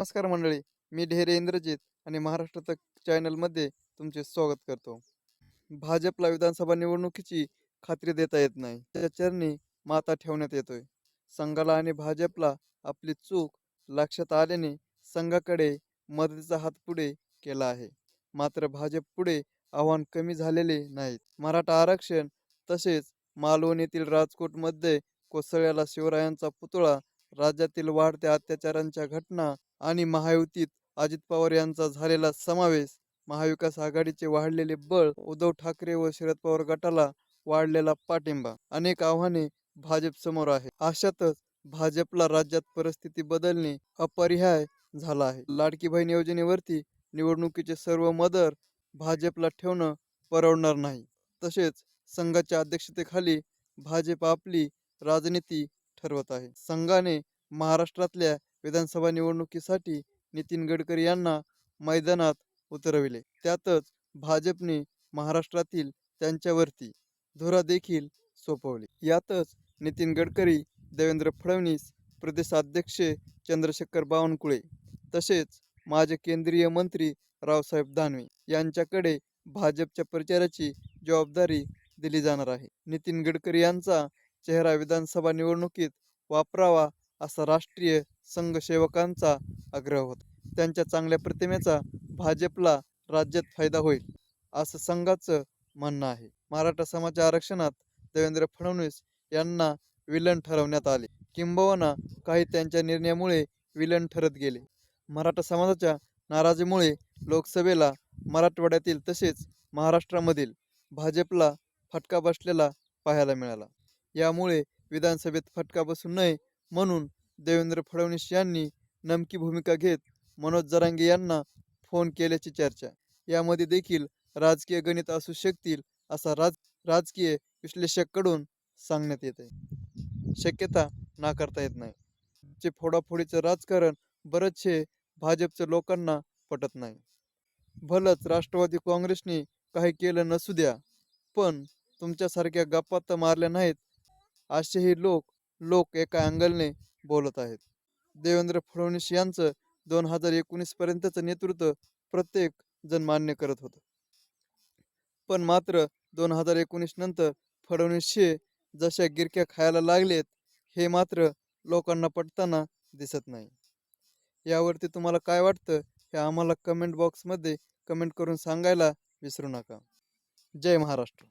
नमस्कार मंडळी मी ढेरे इंद्रजित आणि महाराष्ट्र तक चॅनलमध्ये तुमचे स्वागत करतो. भाजपला विधानसभा निवडणुकीची खात्री देता येत नाही. त्या चरणी माता ठेवण्यात येतोय. संघाला आणि भाजपला आपली चूक लक्षात आल्याने संघाकडे मदतीचा हात पुढे केला आहे. मात्र भाजप पुढे आव्हान कमी झालेले नाहीत. मराठा आरक्षण तसेच मालवण येथील राजकोटमध्ये कोसळ्याला शिवरायांचा पुतळा राज्यातील वाढत्या अत्याचारांच्या घटना आणि महायुतीत अजित पवार यांचा झालेला समावेश महाविकास आघाडीचे वाढलेले बळ उद्धव ठाकरे व शरद पवार गटाला वाढलेला पाठिंबा. अनेक आव्हाने भाजप समोर आहे. अशातच भाजपला राज्यात परिस्थिती बदलणे अपरिहाय झाला आहे. लाडकी बहीण योजनेवरती निवडणुकीचे सर्व मदर भाजपला ठेवणं परवडणार नाही. तसेच संघाच्या अध्यक्षतेखाली भाजप आपली राजनीती ठरवत आहे. संघाने महाराष्ट्रातल्या विधानसभा निवडणुकीसाठी नितीन गडकरी यांना मैदानात उतरविले. त्यातच भाजपने महाराष्ट्रातील त्यांच्यावरती धुरा देखील सोपवली. यातच नितीन गडकरी देवेंद्र फडणवीस प्रदेशाध्यक्ष चंद्रशेखर बावनकुळे तसेच माजी केंद्रीय मंत्री रावसाहेब दानवे यांच्याकडे भाजपच्या प्रचाराची जबाबदारी दिली जाणार आहे. नितीन गडकरी यांचा चेहरा विधानसभा निवडणुकीत वापरावा असा राष्ट्रीय संघसेवकांचा आग्रह होता. त्यांच्या चांगल्या प्रतिमेचा भाजपला राज्यात फायदा होईल असं संघाचं म्हणणं आहे. मराठा समाज आरक्षणात देवेंद्र फडणवीस यांना विलन ठरवण्यात आले. किंबहुना काही त्यांच्या निर्णयामुळे विलन ठरत गेले. मराठा समाजाच्या नाराजीमुळे लोकसभेला मराठवाड्यातील तसेच महाराष्ट्रामधील भाजपला फटका बसलेला पाहायला मिळाला. यामुळे विधानसभेत फटका बसू नये म्हणून देवेंद्र फडणवीस यांनी नमकी भूमिका घेत मनोज जरांगे यांना फोन केल्याची चर्चा. यामध्ये देखील राजकीय गणित असू शकतील असा राज राजकीय विश्लेषककडून सांगण्यात येत आहे शक्यता नाकारता येत नाही. जे फोडाफोडीचं राजकारण बरेचसे भाजपच्या लोकांना पटत नाही. भलंच राष्ट्रवादी काँग्रेसने काही केलं नसू द्या पण तुमच्यासारख्या गप्पा तर मारल्या नाहीत. असेही लोक लोक एका अँगलने बोलत आहेत. देवेंद्र फडणवीस यांचं दोन हजार एकोणीस पर्यंतचं नेतृत्व प्रत्येक जण मान्य करत होतं. पण मात्र दोन हजार एकोणीस नंतर फडणवीसचे जशा गिरक्या खायला लागलेत हे मात्र लोकांना पटताना दिसत नाही. यावरती तुम्हाला काय वाटतं हे आम्हाला कमेंट बॉक्समध्ये कमेंट करून सांगायला विसरू नका. जय महाराष्ट्र.